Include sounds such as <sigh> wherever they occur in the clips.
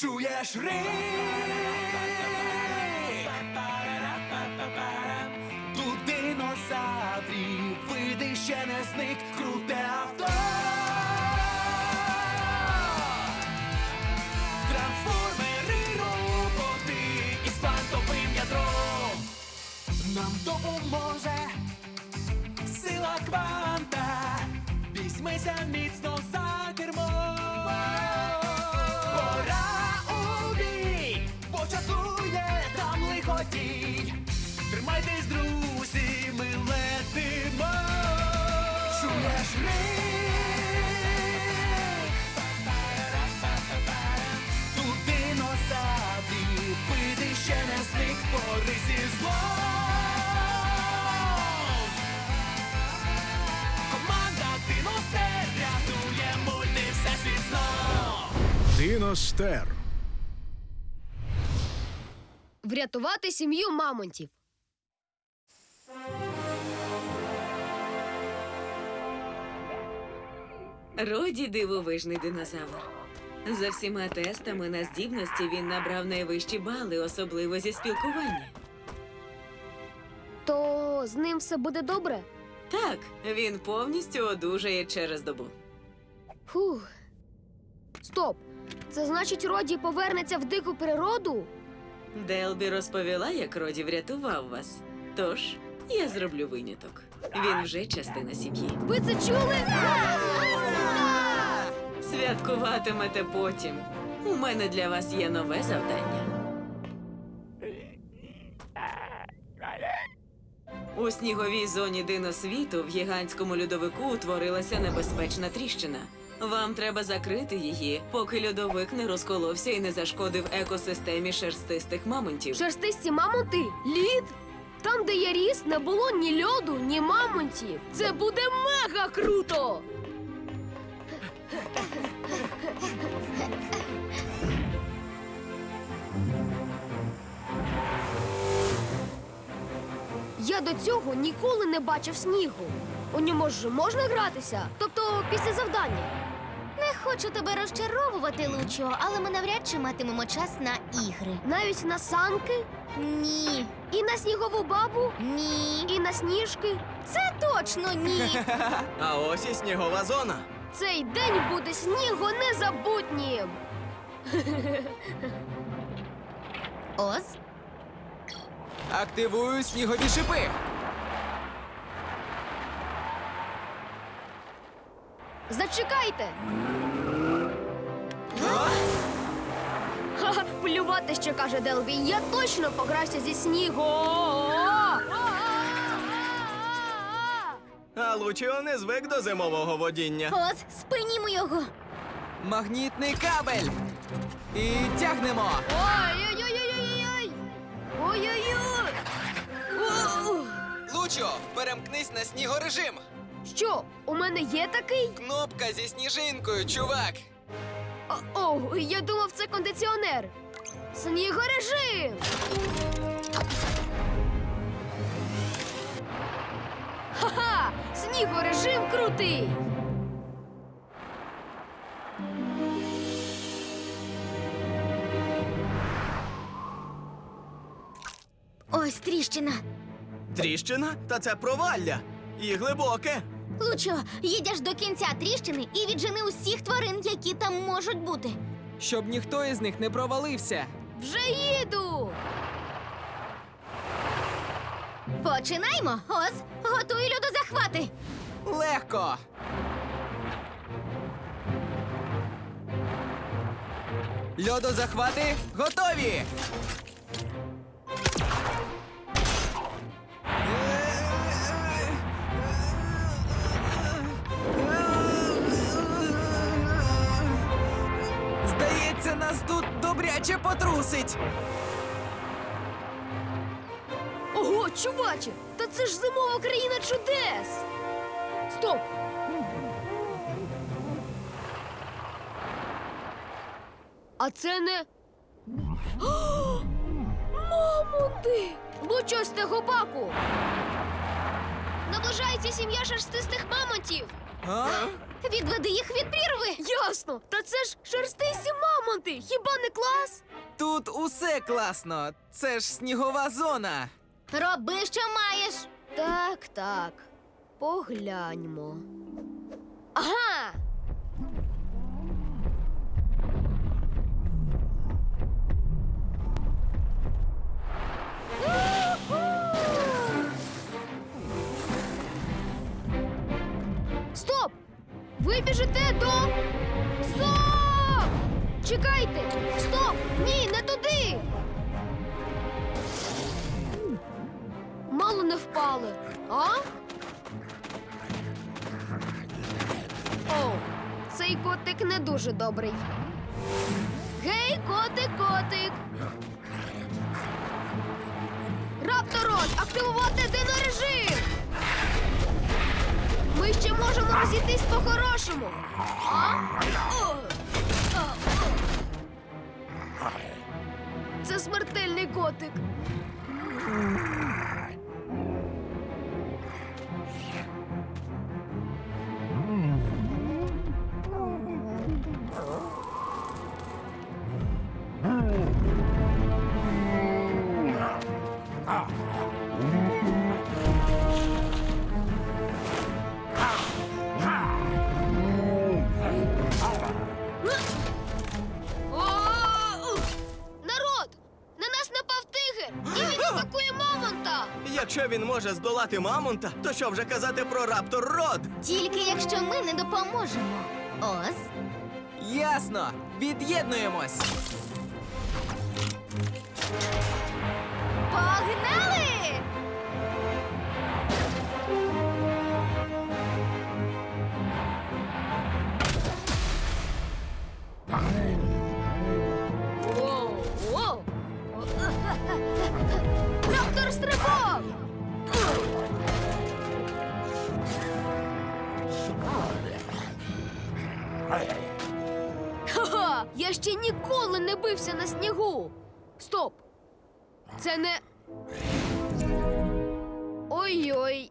Чуєш рик? Тут динозаврів, види ще не зник, круте авто. Трансформери роботи із квантовим ядром. Нам допоможе сила кванта. Візьмися міцно за кермо. Диностер. Врятувати сім'ю мамонтів. Роді дивовижний динозавр. За всіма тестами на здібності він набрав найвищі бали, особливо зі спілкування. То з ним все буде добре? Так, він повністю одужає через добу. Фух. Стоп. Це значить, Роді повернеться в дику природу? Делбі розповіла, як Роді врятував вас. Тож я зроблю виняток. Він вже частина сім'ї. Ви це чули? Святкуватимете потім. У мене для вас є нове завдання. У сніговій зоні диносвіту в гігантському льодовику утворилася небезпечна тріщина. Вам треба закрити її, поки льодовик не розколовся і не зашкодив екосистемі шерстистих мамонтів. Шерстисті мамонти? Лід? Там, де я ріс, не було ні льоду, ні мамонтів. Це буде мега круто! Я до цього ніколи не бачив снігу. У ньому ж можна гратися? Тобто після завдання. Не хочу тебе розчаровувати, Лучо, але ми навряд чи матимемо час на ігри. Навіть на санки, Ні, і на снігову бабу, ні. і на сніжки. Це точно ні. <laughs> А ось і снігова зона. Цей день буде снігу незабутнім. <laughs> Оз, Активую снігові шипи. Зачекайте. Ха-ха, плювати, що каже Делбі. Я точно пограюся зі снігом. А Лучіо не звик до зимового водіння. Оз, спинімо його. Магнітний кабель. І тягнемо. Ой-ой-ой-ой-ой-ой! Ой-ой-ой! Лучо, перемкнись на снігорежим. Що, у мене є такий? Кнопка зі сніжинкою, чувак. О, о, я думав, це кондиціонер. Снігорежим! Ха-ха! Снігорежим крутий! Тріщина. Тріщина? Та це провалля. І глибоке. Лучо, їдеш до кінця тріщини і віджени усіх тварин, які там можуть бути. Щоб ніхто із них не провалився. Вже їду! Починаймо. Оз, готуй льодозахвати. Легко. Льодозахвати готові. Добряче потрусить. Ого, чуваче! Та це ж зимова країна чудес! Стоп! А це не. О, Мамонти! Лучо з тегопаку! Наближається сім'я шерстистих мамонтів! А? Відведи їх від прірви. Ясно! Та це ж шерстисті мамонти! Хіба не клас? Тут усе класно. Це ж снігова зона. Роби, що маєш. Так, так. Погляньмо. Ага! Біжите до. Стоп! Чекайте! Стоп! Ні, не туди! Мало не впали, а? О, цей котик не дуже добрий. Гей, котик, котик. Рапторот, активувати динорежим! Ми ще можемо розійтись по-хорошому. Це смертельний котик. Якщо він може здолати мамонта, то що вже казати про раптор род? Тільки якщо ми не допоможемо. Оз. Ясно. Від'єднуємось. Погнали! Я ще ніколи не бився на снігу. Стоп! Це не. Ой-ой.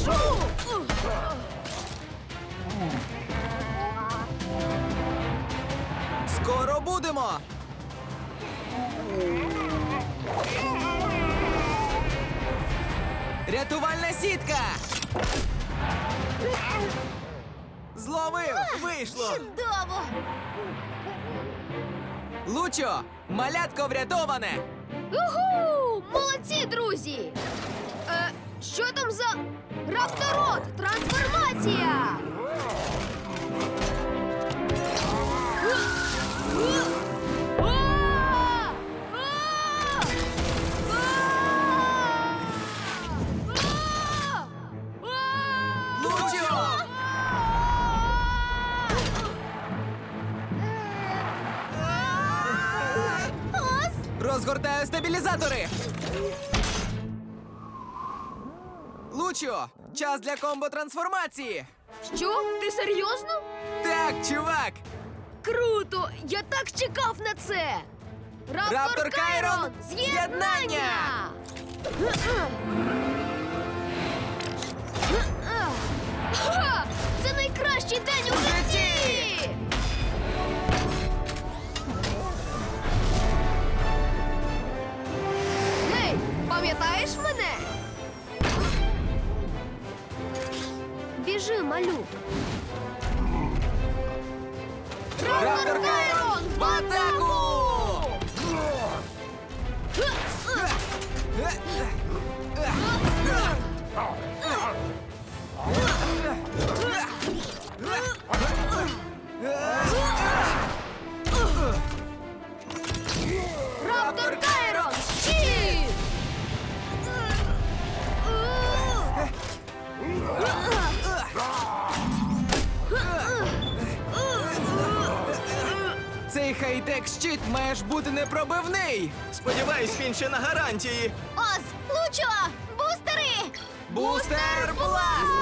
Вже! Скоро будемо. Рятувальна сітка. Зловив! Вийшло! Чудово! Лучо! Малятко врятоване! Уху! Молодці, друзі! Е, що там за рапторот? Трансформація! А! А! А! А! Лучо! Оз! Розгортаю стабілізатори! Лучо! Час для комбо-трансформації! Що? Ти серйозно? Так, чувак! Круто! Я так чекав на це! Раптор, Раптор Кайрон! З'єднання! Ха! Це найкращий день у житті! Гей, пам'ятаєш мене? Біжи, малюк. Трактор Кайрон! В атаку! Маєш бути непробивний! Сподіваюсь, він ще на гарантії. Оз, Лучо, бустери! Бустер Бласт!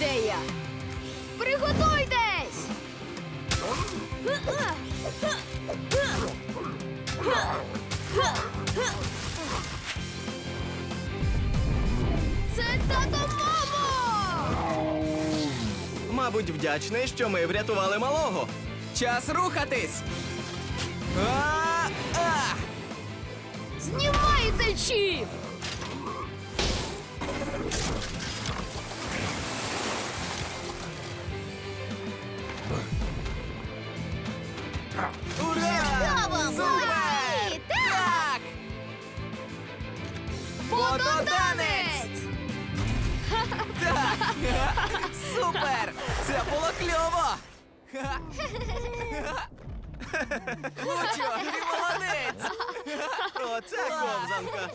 Ідея! Приготуйтесь! Це тато мамо! Мабуть, вдячний, що ми врятували малого. Час рухатись! А, а! Знімай цей чіп! Лучо, ти молодець! Оце ковзанка.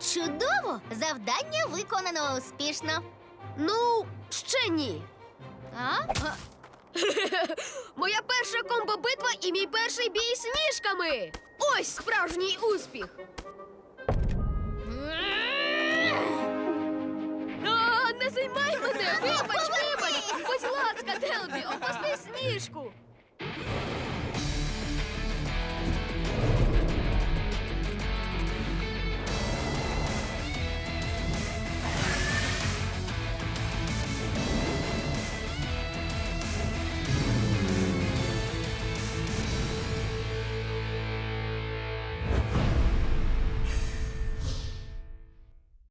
Чудово! Завдання виконано успішно. Ну, ще ні. А? <laughs> Моя перша комбо-битва і мій перший бій з ніжками! Ось справжній успіх! Не займай мене! Вибач, вибач! Будь ласка, Делбі, опусти сніжку!